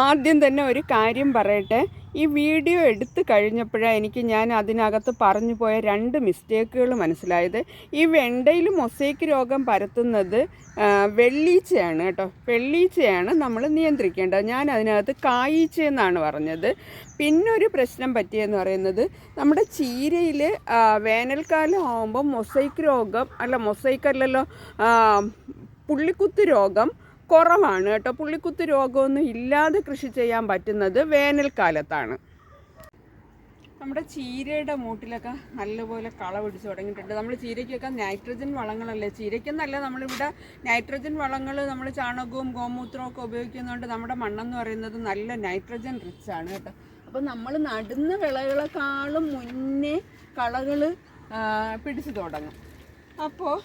ആദ്യം തന്നെ ഒരു കാര്യം പറയട്ടെ. ഈ വീഡിയോ എടുത്തു കഴിഞ്ഞപ്പോഴാണ് എനിക്ക് ഞാൻ അതിനകത്ത് പറഞ്ഞു പോയ രണ്ട് മിസ്റ്റേക്കുകൾ മനസ്സിലായത്. ഈ വെണ്ടയിൽ മൊസൈക്ക് രോഗം പരത്തുന്നത് വെള്ളീച്ചയാണ് കേട്ടോ. വെള്ളീച്ചയാണ് നമ്മൾ നിയന്ത്രിക്കേണ്ടത്. ഞാൻ അതിനകത്ത് കായീച്ച എന്നാണ് പറഞ്ഞത്. പിന്നൊരു പ്രശ്നം പറ്റിയെന്ന് പറയുന്നത് നമ്മുടെ ചീരയിൽ വേനൽക്കാലം ആകുമ്പോൾ മൊസൈക്ക് രോഗം അല്ല മൊസൈക്കല്ലല്ലോ പുള്ളിക്കുത്ത് രോഗം കുറവാണ് കേട്ടോ. പുള്ളിക്കുത്ത് രോഗമൊന്നും ഇല്ലാതെ കൃഷി ചെയ്യാൻ പറ്റുന്നത് വേനൽക്കാലത്താണ്. നമ്മുടെ ചീരയുടെ മൂട്ടിലൊക്കെ നല്ലപോലെ കള പിടിച്ച് തുടങ്ങിയിട്ടുണ്ട്. നമ്മൾ ചീരയ്ക്കൊക്കെ നൈട്രജൻ വളങ്ങളല്ലേ? ചീരയ്ക്കെന്നല്ല നമ്മളിവിടെ നൈട്രജൻ വളങ്ങൾ നമ്മൾ ചാണകവും ഗോമൂത്രവും ഒക്കെ ഉപയോഗിക്കുന്നതുകൊണ്ട് നമ്മുടെ മണ്ണെന്ന് പറയുന്നത് നല്ല നൈട്രജൻ റിച്ച് ആണ് കേട്ടോ. അപ്പോൾ നമ്മൾ നടുന്ന വിളകളെക്കാളും മുന്നേ കളകൾ പിടിച്ചു തുടങ്ങും. അപ്പോൾ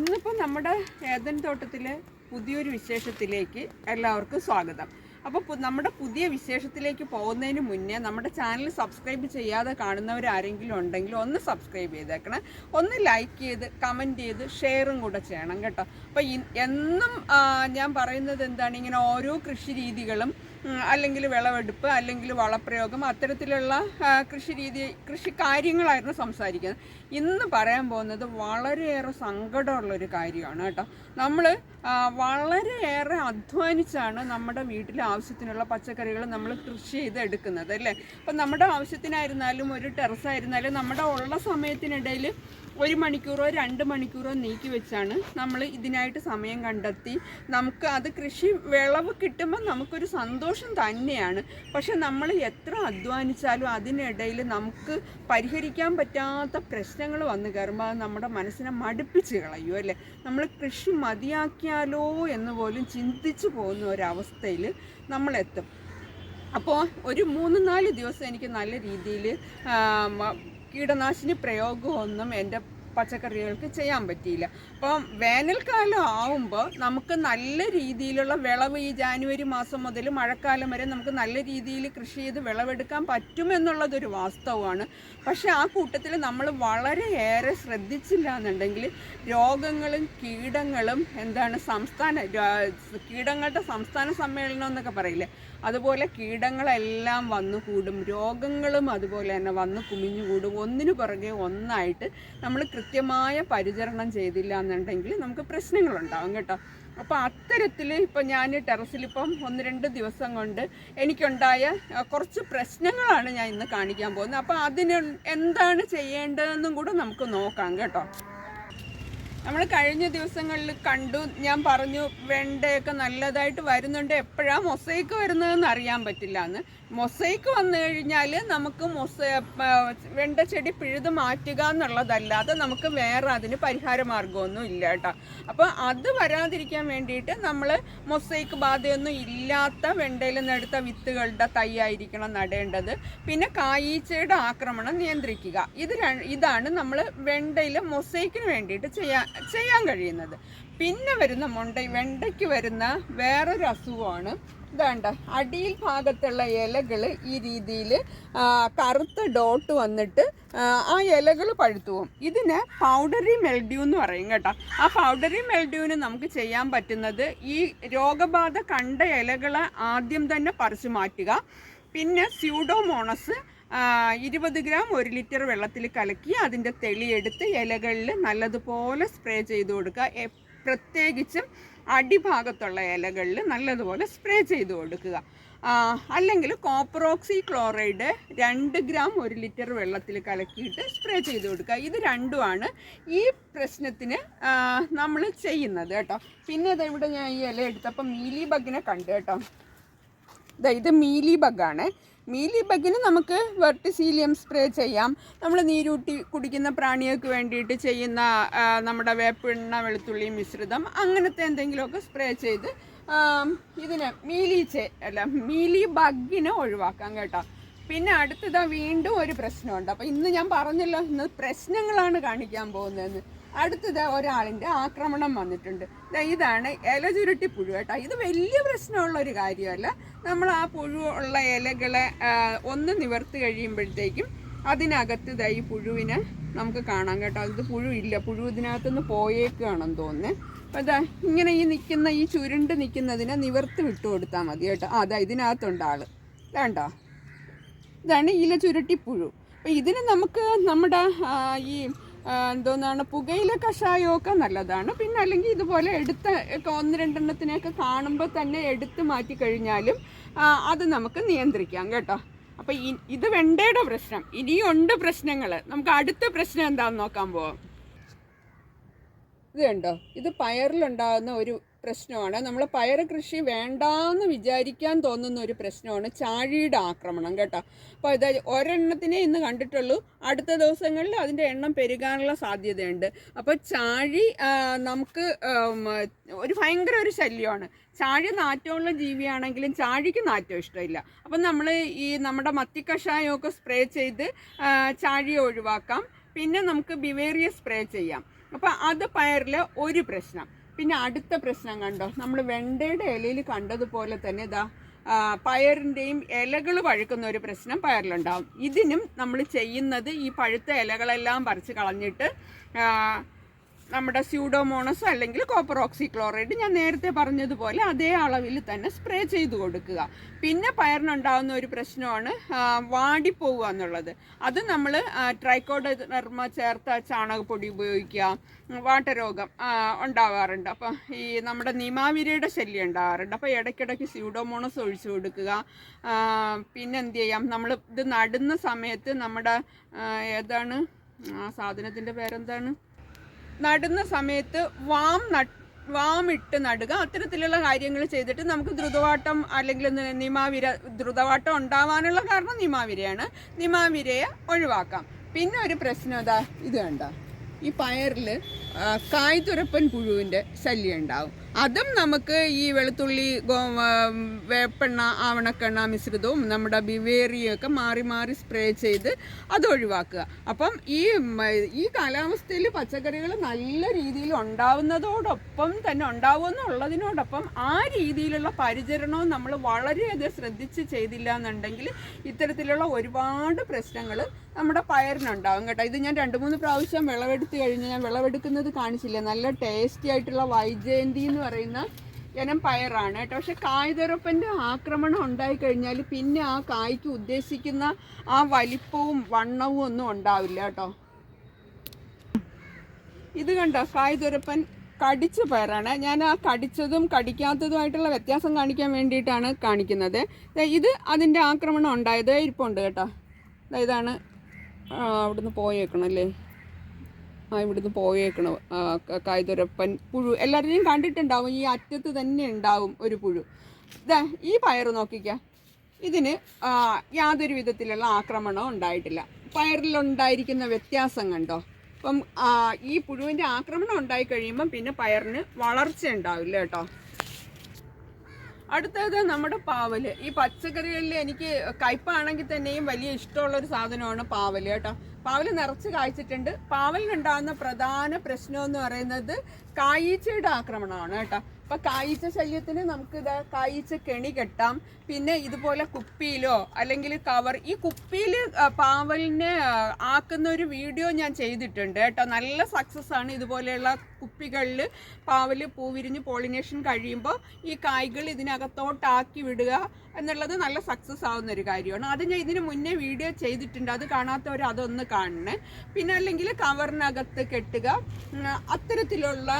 ഇന്നിപ്പോൾ നമ്മുടെ ഏതൻ തോട്ടത്തിലെ പുതിയൊരു വിശേഷത്തിലേക്ക് എല്ലാവർക്കും സ്വാഗതം. അപ്പോൾ നമ്മുടെ പുതിയ വിശേഷത്തിലേക്ക് പോകുന്നതിന് മുന്നേ നമ്മുടെ ചാനൽ സബ്സ്ക്രൈബ് ചെയ്യാതെ കാണുന്നവർ ആരെങ്കിലും ഉണ്ടെങ്കിൽ ഒന്ന് സബ്സ്ക്രൈബ് ചെയ്തേക്കണം. ഒന്ന് ലൈക്ക് ചെയ്ത് കമന്റ് ചെയ്ത് ഷെയറും കൂടെ ചെയ്യണം കേട്ടോ. അപ്പോൾ എന്നും ഞാൻ പറയുന്നത് എന്താണ്? ഇങ്ങനെ ഓരോ കൃഷി രീതികളും അല്ലെങ്കിൽ വിളവെടുപ്പ് അല്ലെങ്കിൽ വളപ്രയോഗം അത്തരത്തിലുള്ള കൃഷി രീതി കൃഷി കാര്യങ്ങളായിരുന്നു സംസാരിക്കുന്നത്. ഇന്ന് പറയാൻ പോകുന്നത് വളരെയേറെ സങ്കടമുള്ളൊരു കാര്യമാണ് കേട്ടോ. നമ്മൾ വളരെയേറെ അധ്വാനിച്ചാണ് നമ്മുടെ വീട്ടിലെ ആവശ്യത്തിനുള്ള പച്ചക്കറികൾ നമ്മൾ കൃഷി ചെയ്ത് എടുക്കുന്നത് അല്ലേ? അപ്പം നമ്മുടെ ആവശ്യത്തിനായിരുന്നാലും ഒരു ടെറസായിരുന്നാലും നമ്മുടെ ഉള്ള സമയത്തിനിടയിൽ ഒരു മണിക്കൂറോ രണ്ട് മണിക്കൂറോ നീക്കി വെച്ചാണ് നമ്മൾ ഇതിനായിട്ട് സമയം കണ്ടെത്തി നമുക്ക് അത് കൃഷി വിളവ് കിട്ടുമ്പോൾ നമുക്കൊരു സന്തോഷം തന്നെയാണ്. പക്ഷെ നമ്മൾ എത്ര അധ്വാനിച്ചാലും അതിനിടയിൽ നമുക്ക് പരിഹരിക്കാൻ പറ്റാത്ത പ്രശ്നങ്ങൾ വന്നു കയറുമ്പോൾ അത് നമ്മുടെ മനസ്സിനെ മടുപ്പിച്ച് കളയും അല്ലേ? നമ്മൾ കൃഷി മതിയാക്കിയാലോ എന്ന് പോലും ചിന്തിച്ചു പോകുന്ന ഒരവസ്ഥയിൽ നമ്മളെത്തും അപ്പോൾ ഒരു മൂന്ന് നാല് ദിവസം എനിക്ക് നല്ല രീതിയിൽ കീടനാശിനി പ്രയോഗമൊന്നും എന്റെ പച്ചക്കറികൾക്ക് ചെയ്യാൻ പറ്റിയില്ല. അപ്പം വേനൽക്കാലം ആവുമ്പോൾ നമുക്ക് നല്ല രീതിയിലുള്ള വിളവ് ഈ ജാനുവരി മാസം മുതൽ മഴക്കാലം വരെ നമുക്ക് നല്ല രീതിയിൽ കൃഷി ചെയ്ത് വിളവെടുക്കാൻ പറ്റുമെന്നുള്ളതൊരു വാസ്തവമാണ്. പക്ഷേ ആ കൂട്ടത്തിൽ നമ്മൾ വളരെയേറെ ശ്രദ്ധിച്ചില്ല എന്നുണ്ടെങ്കിൽ രോഗങ്ങളും കീടങ്ങളും എന്താണ് സംസ്ഥാന കീടങ്ങളുടെ സംസ്ഥാന സമ്മേളനം എന്നൊക്കെ പറയില്ലേ? അതുപോലെ കീടങ്ങളെല്ലാം വന്നു കൂടും രോഗങ്ങളും അതുപോലെ തന്നെ വന്ന് കുമിഞ്ഞു കൂടും. ഒന്നിനു പുറകെ ഒന്നായിട്ട് നമ്മൾ കൃത്യമായ പരിചരണം ചെയ്തില്ല എന്നുണ്ടെങ്കിൽ നമുക്ക് പ്രശ്നങ്ങളുണ്ടാകും കേട്ടോ. അപ്പോൾ അത്തരത്തിൽ ഇപ്പം ഞാൻ ടെറസിൽ ടെറസിലിപ്പം ഒന്ന് രണ്ട് ദിവസം കൊണ്ട് എനിക്കുണ്ടായ കുറച്ച് പ്രശ്നങ്ങളാണ് ഞാൻ ഇന്ന് കാണിക്കാൻ പോകുന്നത്. അപ്പോൾ അതിന് എന്താണ് ചെയ്യേണ്ടതെന്നും കൂടെ നമുക്ക് നോക്കാം കേട്ടോ. നമ്മൾ കഴിഞ്ഞ ദിവസങ്ങളിൽ കണ്ടു ഞാൻ പറഞ്ഞു വെണ്ടയൊക്കെ നല്ലതായിട്ട് വരുന്നുണ്ട്. എപ്പോഴാണ് മൊസൈക്ക് വരുന്നതെന്ന് അറിയാൻ പറ്റില്ല എന്ന് മൊസൈക്ക് വന്നു കഴിഞ്ഞാൽ നമുക്ക് മൊസ വെണ്ട ചെടി പിഴുത് മാറ്റുക എന്നുള്ളതല്ലാതെ നമുക്ക് വേറെ അതിന് പരിഹാര മാർഗമൊന്നും ഇല്ല കേട്ടോ. അപ്പോൾ അത് വരാതിരിക്കാൻ വേണ്ടിയിട്ട് നമ്മൾ മൊസൈക്ക് ബാധയൊന്നും ഇല്ലാത്ത വെണ്ടയിൽ നിന്നെടുത്ത വിത്തുകളുടെ തൈയായിരിക്കണം നടേണ്ടത്. പിന്നെ കായീച്ചയുടെ ആക്രമണം നിയന്ത്രിക്കുക. ഇത് ഇതാണ് നമ്മൾ വെണ്ടയിൽ മൊസൈക്കിന് വേണ്ടിയിട്ട് ചെയ്യാൻ ചെയ്യാൻ കഴിയുന്നത്. പിന്നെ വരുന്ന മുണ്ട വെണ്ടയ്ക്ക് വരുന്ന വേറൊരു അസുഖമാണ്. ഇതാണ്ട അടിയിൽ ഭാഗത്തുള്ള ഇലകൾ ഈ രീതിയിൽ കറുത്ത ഡോട്ട് വന്നിട്ട് ആ, ഇലകൾ പഴുത്തുവും ഇതിന് പൗഡറി മെൽഡ്യൂ എന്ന് പറയും കേട്ടോ. ആ പൗഡറി മെൽഡ്യൂവിന് നമുക്ക് ചെയ്യാൻ പറ്റുന്നത് ഈ രോഗബാധ കണ്ട ഇലകളെ ആദ്യം തന്നെ പറിച്ചു മാറ്റുക. പിന്നെ സ്യൂഡോമോണസ് ഇരുപത് ഗ്രാം ഒരു ലിറ്റർ വെള്ളത്തിൽ കലക്കി അതിന്റെ തെളിയെടുത്ത് ഇലകളിൽ നല്ലതുപോലെ സ്പ്രേ ചെയ്ത് കൊടുക്കുക. പ്രത്യേകിച്ചും അടിഭാഗത്തുള്ള ഇലകളിൽ നല്ലതുപോലെ സ്പ്രേ ചെയ്ത് കൊടുക്കുക. അല്ലെങ്കിൽ കോപ്പറോക്സി ക്ലോറൈഡ് രണ്ട് ഗ്രാം ഒരു ലിറ്റർ വെള്ളത്തിൽ കലക്കിയിട്ട് സ്പ്രേ ചെയ്ത് കൊടുക്കുക. ഇത് രണ്ടുമാണ് ഈ പ്രശ്നത്തിന് നമ്മൾ ചെയ്യുന്നത് കേട്ടോ. പിന്നെ ഇവിടെ ഞാൻ ഈ ഇല എടുത്തപ്പോൾ മീലി ബഗിനെ കണ്ടു കേട്ടോ. ഇത് മീലി ബഗാണ് മീലി ബഗിന് നമുക്ക് വെർട്ടിസീലിയം സ്പ്രേ ചെയ്യാം. നമ്മൾ നീരൂട്ടി കുടിക്കുന്ന പ്രാണികൾക്ക് വേണ്ടിയിട്ട് ചെയ്യുന്ന നമ്മുടെ വേപ്പെണ്ണ വെളുത്തുള്ളി മിശ്രിതം അങ്ങനത്തെ എന്തെങ്കിലുമൊക്കെ സ്പ്രേ ചെയ്ത് ഇതിനെ മീലീച്ചെ അല്ല മീലി ബഗിനെ ഒഴിവാക്കാം കേട്ടോ. പിന്നെ അടുത്തതാ വീണ്ടും ഒരു പ്രശ്നമുണ്ട്. അപ്പോൾ ഇന്ന് ഞാൻ പറഞ്ഞല്ലോ ഇന്ന് പ്രശ്നങ്ങളാണ് കാണിക്കാൻ പോകുന്നതെന്ന്. അടുത്തത് ഒരാളിന്റെ ആക്രമണം വന്നിട്ടുണ്ട്. ഇതാണ് ഇല ചുരുട്ടി പുഴു കേട്ടോ. ഇത് വലിയ പ്രശ്നമുള്ള ഒരു കാര്യമല്ല. നമ്മൾ ആ പുഴു ഉള്ള ഇലകളെ ഒന്ന് നിവർത്തി കഴിയുമ്പോഴത്തേക്കും അതിനകത്ത് ഈ പുഴുവിനെ നമുക്ക് കാണാം കേട്ടോ. ഇത് പുഴു ഇല്ല. പുഴു ഇതിനകത്തുനിന്ന് പോയേക്കുകയാണെന്ന് തോന്നുന്നത് അപ്പോൾ ഇതാ ഇങ്ങനെ ഈ നിൽക്കുന്ന ഈ ചുരുണ്ട് നിൽക്കുന്നതിനെ നിവർത്തി വിട്ടു കൊടുത്താൽ മതി കേട്ടോ. ആ അതാ ഇതിനകത്തുണ്ട് ആൾ. വേണ്ടോ ഇതാണ് ഇല ചുരുട്ടിപ്പുഴു അപ്പോൾ ഇതിന് നമുക്ക് നമ്മുടെ ഈ എന്തോന്നാണ് പുകയില കഷായമൊക്കെ നല്ലതാണ്. പിന്നെ അല്ലെങ്കിൽ ഇതുപോലെ എടുത്ത ഒന്ന് രണ്ടെണ്ണത്തിനെയൊക്കെ കാണുമ്പോൾ തന്നെ എടുത്ത് മാറ്റി കഴിഞ്ഞാലും അത് നമുക്ക് നിയന്ത്രിക്കാം കേട്ടോ. അപ്പോൾ ഇത് വെണ്ടയുടെ പ്രശ്നം. ഇനിയുണ്ട് പ്രശ്നങ്ങൾ നമുക്ക് അടുത്ത പ്രശ്നം എന്താണെന്ന് നോക്കാൻ പോവാം. ഇത് കണ്ടോ? ഇത് പയറിലുണ്ടാകുന്ന ഒരു പ്രശ്നമാണ്. നമ്മൾ പയർ കൃഷി വേണ്ടാന്ന് വിചാരിക്കാൻ തോന്നുന്ന ഒരു പ്രശ്നമാണ് ചാഴിയുടെ ആക്രമണം കേട്ടോ. അപ്പോൾ ഇത് ഒരെണ്ണത്തിനെ ഇന്ന് കണ്ടിട്ടുള്ളൂ. അടുത്ത ദിവസങ്ങളിൽ അതിന്റെ എണ്ണം പെരുകാനുള്ള സാധ്യതയുണ്ട്. അപ്പോൾ ചാഴി നമുക്ക് ഒരു ഭയങ്കര ഒരു ശല്യമാണ്. ചാഴി നാറ്റമുള്ള ജീവിയാണെങ്കിലും ചാഴിക്ക് നാറ്റം ഇഷ്ടമില്ല. അപ്പം നമ്മൾ ഈ നമ്മുടെ മത്തിക്കഷായമൊക്കെ സ്പ്രേ ചെയ്ത് ചാഴിയെ ഒഴിവാക്കാം. പിന്നെ നമുക്ക് ബിവേറിയ സ്പ്രേ ചെയ്യാം. അപ്പം അത് പയറിൽ ഒരു പ്രശ്നം. പിന്നെ അടുത്ത പ്രശ്നം കണ്ടോ? നമ്മൾ വെണ്ടയുടെ ഇലയിൽ കണ്ടതുപോലെ തന്നെ ഇതാ പയറിന്റെയും ഇലകൾ പഴുക്കുന്ന ഒരു പ്രശ്നം പയറിലുണ്ടാവും. ഇതിനും നമ്മൾ ചെയ്യുന്നത് ഈ പഴുത്ത ഇലകളെല്ലാം പറിച്ച് കളഞ്ഞിട്ട് നമ്മുടെ സ്യൂഡോമോണസ് അല്ലെങ്കിൽ കോപ്പർ ഓക്സിക്ലോറൈഡ് ഞാൻ നേരത്തെ പറഞ്ഞതുപോലെ അതേ അളവിൽ തന്നെ സ്പ്രേ ചെയ്ത് കൊടുക്കുക. പിന്നെ പയറിനുണ്ടാകുന്ന ഒരു പ്രശ്നമാണ് വാടിപ്പോവുക എന്നുള്ളത്. അത് നമ്മൾ ട്രൈക്കോഡർമ ചേർത്ത ചാണകപ്പൊടി ഉപയോഗിക്കുക വാട്ടരോഗം ഉണ്ടാവാറുണ്ട്. അപ്പം ഈ നമ്മുടെ നിമാവിരയുടെ ശല്യം ഉണ്ടാവാറുണ്ട്. അപ്പോൾ ഇടയ്ക്കിടയ്ക്ക് സ്യൂഡോമോണസ് ഒഴിച്ചു കൊടുക്കുക. പിന്നെ എന്ത് ചെയ്യാം? നമ്മൾ ഇത് നടുന്ന സമയത്ത് നമ്മുടെ ഏതാണ്? ആ സാധനത്തിന്റെ പേരെന്താണ്? നടുന്ന സമയത്ത് വാം വാമിട്ട് നടുക. അത്തരത്തിലുള്ള കാര്യങ്ങൾ ചെയ്തിട്ട് നമുക്ക് ദ്രുതവാട്ടം അല്ലെങ്കിൽ നിമാവിര ദ്രുതവാട്ടം ഉണ്ടാവാനുള്ള കാരണം നിമാവിരയാണ്. നിമാവിരയെ ഒഴിവാക്കാം. പിന്നെ ഒരു പ്രശ്നം ഇതാ ഇത് കണ്ട? ഈ പയറിൽ കായ്തുരപ്പൻ പുഴുവിന്റെ ശല്യം ഉണ്ടാവും. അതും നമുക്ക് ഈ വെളുത്തുള്ളി വേപ്പെണ്ണ ആവണക്കെണ്ണ മിശ്രിതവും നമ്മുടെ ബിവേറിയൊക്കെ മാറി മാറി സ്പ്രേ ചെയ്ത് അത് ഒഴിവാക്കുക. അപ്പം ഈ ഈ കാലാവസ്ഥയിൽ പച്ചക്കറികൾ നല്ല രീതിയിൽ ഉണ്ടാവുന്നതോടൊപ്പം തന്നെ ഉണ്ടാവുമെന്നുള്ളതിനോടൊപ്പം ആ രീതിയിലുള്ള പരിചരണവും നമ്മൾ വളരെയധികം ശ്രദ്ധിച്ച് ചെയ്തില്ല എന്നുണ്ടെങ്കിൽ ഇത്തരത്തിലുള്ള ഒരുപാട് പ്രശ്നങ്ങൾ നമ്മുടെ പയറിനുണ്ടാവും കേട്ടോ. ഇത് ഞാൻ രണ്ട് മൂന്ന് പ്രാവശ്യം വിളവെടുത്ത് കഴിഞ്ഞ് ഞാൻ വിളവെടുക്കുന്നത് കാണിച്ചില്ല? നല്ല ടേസ്റ്റി ആയിട്ടുള്ള വൈജയന്തി എന്ന് പറയുന്ന ഇനം പയറാണ് കേട്ടോ. പക്ഷെ കായ്തറപ്പന്റെ ആക്രമണം ഉണ്ടായി കഴിഞ്ഞാൽ പിന്നെ ആ കായ്ക്ക് ഉദ്ദേശിക്കുന്ന ആ വലിപ്പവും വണ്ണവും ഒന്നും ഉണ്ടാവില്ല കേട്ടോ. ഇത് കണ്ടോ? കായ്തുരപ്പൻ കടിച്ച പയറാണ്. ഞാൻ ആ കടിച്ചതും കടിക്കാത്തതുമായിട്ടുള്ള വ്യത്യാസം കാണിക്കാൻ വേണ്ടിയിട്ടാണ് കാണിക്കുന്നത്. ഇത് അതിന്റെ ആക്രമണം ഉണ്ടായത് ഇരിപ്പുണ്ട് കേട്ടോ. ഇതാണ് അവിടുന്ന് പോയേക്കണം അല്ലേ? ആ ഇവിടുന്ന് പോയേക്കണം. ആ, കായ്തുരപ്പൻ പുഴു. എല്ലാവരുടെയും കണ്ടിട്ടുണ്ടാവും. ഈ അറ്റത്ത് തന്നെ ഉണ്ടാവും ഒരു പുഴു. ഇതാ ഈ പയർ നോക്കിക്ക. ഇതിന് ആ, യാതൊരു വിധത്തിലുള്ള ആക്രമണവും ഉണ്ടായിട്ടില്ല. പയറിലുണ്ടായിരിക്കുന്ന വ്യത്യാസം കണ്ടോ? അപ്പം ഈ പുഴുവിന്റെ ആക്രമണം ഉണ്ടായി കഴിയുമ്പം പിന്നെ പയറിന് വളർച്ച ഉണ്ടാവില്ല കേട്ടോ. അടുത്തത് നമ്മുടെ പാവൽ. ഈ പച്ചക്കറികളിൽ എനിക്ക് കയ്പാണെങ്കിൽ തന്നെയും വലിയ ഇഷ്ടമുള്ളൊരു സാധനമാണ് പാവൽ കേട്ടോ. പാവൽ നിറച്ച് കായ്ച്ചിട്ടുണ്ട്. പാവലിനുണ്ടാകുന്ന പ്രധാന പ്രശ്നം എന്ന് പറയുന്നത് കായീച്ചയുടെ ആക്രമണമാണ് കേട്ടോ. അപ്പൊ കായീച്ച ശല്യത്തിന് നമുക്ക് ഇതാ കായീച്ച കെണി കെട്ടാം. പിന്നെ ഇതുപോലെ കുപ്പിയിലോ അല്ലെങ്കിൽ കവർ ഈ കുപ്പിയിൽ പാവലിനെ ആക്കുന്ന ഒരു വീഡിയോ ഞാൻ ചെയ്തിട്ടുണ്ട് കേട്ടോ. നല്ല സക്സസ് ആണ് ഇതുപോലെയുള്ള കുപ്പികളിൽ പാവൽ പൂവിരിഞ്ഞ് പോളിനേഷൻ കഴിയുമ്പോൾ ഈ കായ്കൾ ഇതിനകത്തോട്ടാക്കി വിടുക എന്നുള്ളത് നല്ല സക്സസ് ആവുന്ന ഒരു കാര്യമാണ്. അത് ഞാൻ ഇതിന് മുന്നേ വീഡിയോ ചെയ്തിട്ടുണ്ട്. അത് കാണാത്തവർ അതൊന്ന് കാണണേ. പിന്നെ അല്ലെങ്കിൽ കവറിനകത്ത് കെട്ടുക. അത്തരത്തിലുള്ള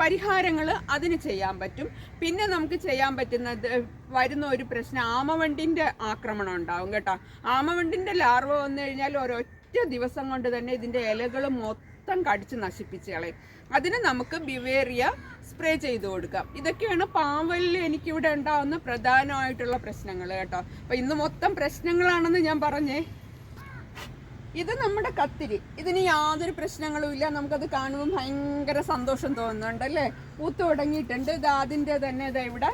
പരിഹാരങ്ങൾ അതിന് ചെയ്യാൻ പറ്റും. പിന്നെ നമുക്ക് ചെയ്യാൻ പറ്റുന്നത് വരുന്ന ഒരു പ്രശ്നം ആമവണ്ടിന്റെ ആക്രമണം ഉണ്ടാവും കേട്ടോ. ആമവണ്ടിന്റെ ലാർവ വന്നു കഴിഞ്ഞാൽ ഒരൊറ്റ ദിവസം കൊണ്ട് തന്നെ ഇതിന്റെ ഇലകൾ മൊത്തം കടിച്ച് നശിപ്പിച്ച് കളയും അതിന് നമുക്ക് ബിവേറിയ സ്പ്രേ ചെയ്ത് കൊടുക്കാം. ഇതൊക്കെയാണ് പാവലിൽ എനിക്കിവിടെ ഉണ്ടാവുന്ന പ്രധാനമായിട്ടുള്ള പ്രശ്നങ്ങൾ കേട്ടോ. അപ്പം ഇന്ന് മൊത്തം പ്രശ്നങ്ങളാണെന്ന് ഞാൻ പറഞ്ഞേ. ഇത് നമ്മുടെ കത്തിരി. ഇതിന് യാതൊരു പ്രശ്നങ്ങളും ഇല്ല. നമുക്കത് കാണുമ്പോൾ ഭയങ്കര സന്തോഷം തോന്നുന്നുണ്ട് അല്ലേ? പൂത്ത് തുടങ്ങിയിട്ടുണ്ട്. ഇത് അതിന്റെ തന്നെ ഇത് ഇവിടെ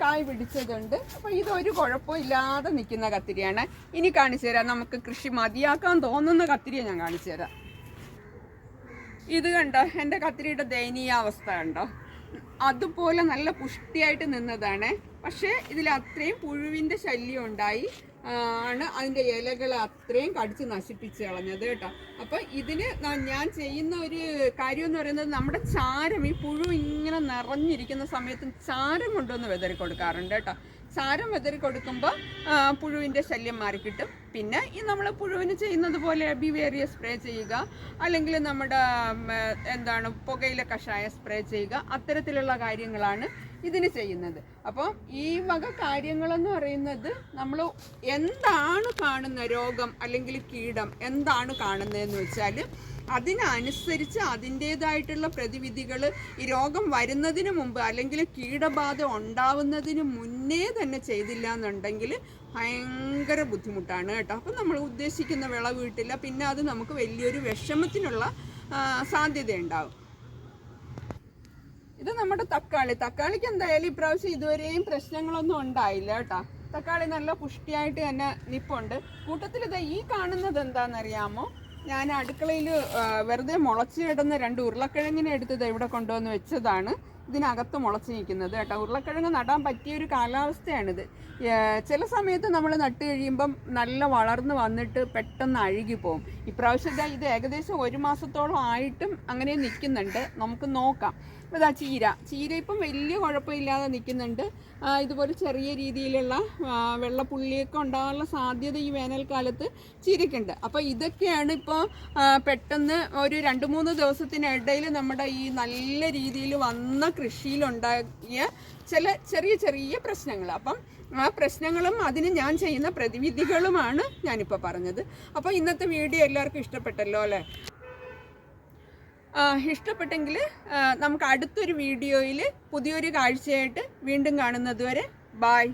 കായ് പിടിച്ചതുണ്ട്. അപ്പോൾ ഇതൊരു കുഴപ്പവും ഇല്ലാതെ നിൽക്കുന്ന കത്തിരിയാണ്. ഇനി കാണിച്ചു തരാം. നമുക്ക് കൃഷി മതിയാക്കാൻ തോന്നുന്ന കത്തിരിയെ ഞാൻ കാണിച്ചു തരാം. ഇത് കണ്ടോ? എന്റെ കത്തിരിയുടെ ദയനീയാവസ്ഥ കണ്ടോ? അതുപോലെ നല്ല പുഷ്ടിയായിട്ട് നിന്നതാണ്. പക്ഷേ ഇതിൽ അത്രയും പുഴുവിന്റെ ശല്യം ഉണ്ടായി. ആണ് അതിന്റെ ഇലകൾ അത്രയും കടിച്ച് നശിപ്പിച്ച് കളഞ്ഞത് കേട്ടോ. അപ്പം ഇതിന് ഞാൻ ചെയ്യുന്ന ഒരു കാര്യം എന്ന് പറയുന്നത് നമ്മുടെ ചാരം ഈ പുഴു ഇങ്ങനെ നിറഞ്ഞിരിക്കുന്ന സമയത്ത് ചാരം കൊണ്ടുവന്ന് വിതറി കൊടുക്കാറുണ്ട് കേട്ടോ. ചാരം വിതറി കൊടുക്കുമ്പോൾ പുഴുവിന്റെ ശല്യം മാറിക്കിട്ടും. പിന്നെ ഈ നമ്മൾ പുഴുവിന് ചെയ്യുന്നത് പോലെ ബിവേറിയ സ്പ്രേ ചെയ്യുക അല്ലെങ്കിൽ നമ്മുടെ എന്താണ് പുകയില കഷായ സ്പ്രേ ചെയ്യുക അത്തരത്തിലുള്ള കാര്യങ്ങളാണ് ഇതിന് ചെയ്യുന്നത്. അപ്പോൾ ഈ വക കാര്യങ്ങളെന്ന് പറയുന്നത് നമ്മൾ എന്താണ് കാണുന്ന രോഗം അല്ലെങ്കിൽ കീടം എന്താണ് കാണുന്നതെന്ന് വെച്ചാൽ അതിനനുസരിച്ച് അതിന്റേതായിട്ടുള്ള പ്രതിവിധികൾ ഈ രോഗം വരുന്നതിന് മുമ്പ് അല്ലെങ്കിൽ കീടബാധ ഉണ്ടാവുന്നതിന് മുന്നേ തന്നെ ചെയ്തില്ല എന്നുണ്ടെങ്കിൽ ഭയങ്കര ബുദ്ധിമുട്ടാണ് കേട്ടോ. അപ്പം നമ്മൾ ഉദ്ദേശിക്കുന്ന വിളവ് കിട്ടില്ല. പിന്നെ അത് നമുക്ക് വലിയൊരു വിഷമത്തിനുള്ള സാധ്യതയുണ്ടാവും. ഇത് നമ്മുടെ തക്കാളി. തക്കാളിക്ക് എന്തായാലും ഇപ്രാവശ്യം ഇതുവരെയും പ്രശ്നങ്ങളൊന്നും ഉണ്ടായില്ല കേട്ടോ. തക്കാളി നല്ല പുഷ്ടിയായിട്ട് തന്നെ നിപ്പുണ്ട്. കൂട്ടത്തിൽ ഇത് ഈ കാണുന്നത് എന്താണെന്നറിയാമോ? ഞാൻ അടുക്കളയിൽ വെറുതെ മുളച്ച് കിടന്ന രണ്ട് ഉരുളക്കിഴങ്ങിനെ എടുത്ത് ദേ ഇവിടെ കൊണ്ടുവന്ന് വെച്ചതാണ്. ഇതിനകത്ത് മുളച്ച് നിൽക്കുന്നത് കേട്ടോ. ഉരുളക്കിഴങ്ങ് നടാൻ പറ്റിയ ഒരു കാലാവസ്ഥയാണിത്. ചില സമയത്ത് നമ്മൾ നട്ട് കഴിയുമ്പം നല്ല വളർന്ന് വന്നിട്ട് പെട്ടെന്ന് അഴുകി പോകും ഇപ്രാവശ്യത്തെ ഇത് ഏകദേശം ഒരു മാസത്തോളം ആയിട്ടും അങ്ങനെ നിൽക്കുന്നുണ്ട്. നമുക്ക് നോക്കാം. ഇതാ ചീര. ചീര ഇപ്പം വലിയ കുഴപ്പമില്ലാതെ നിൽക്കുന്നുണ്ട്. ഇതുപോലെ ചെറിയ രീതിയിലുള്ള വെള്ളപ്പുള്ളിയൊക്കെ ഉണ്ടാകാനുള്ള സാധ്യത ഈ വേനൽക്കാലത്ത് ചീരയ്ക്കുണ്ട്. അപ്പോൾ ഇതൊക്കെയാണ് ഇപ്പോൾ പെട്ടെന്ന് ഒരു രണ്ട് മൂന്ന് ദിവസത്തിനിടയിൽ നമ്മുടെ ഈ നല്ല രീതിയിൽ വന്ന കൃഷിയിലുണ്ടാക്കിയ ചില ചെറിയ ചെറിയ പ്രശ്നങ്ങൾ. അപ്പം ആ പ്രശ്നങ്ങളും അതിന് ഞാൻ ചെയ്യുന്ന പ്രതിവിധികളുമാണ് ഞാനിപ്പോൾ പറഞ്ഞത്. അപ്പോൾ ഇന്നത്തെ വീഡിയോ എല്ലാവർക്കും ഇഷ്ടപ്പെട്ടല്ലോ അല്ലേ? ഇഷ്ടപ്പെട്ടെങ്കിൽ നമുക്ക് അടുത്തൊരു വീഡിയോയിൽ പുതിയൊരു കാഴ്ചയായിട്ട് വീണ്ടും കാണുന്നതുവരെ ബായ്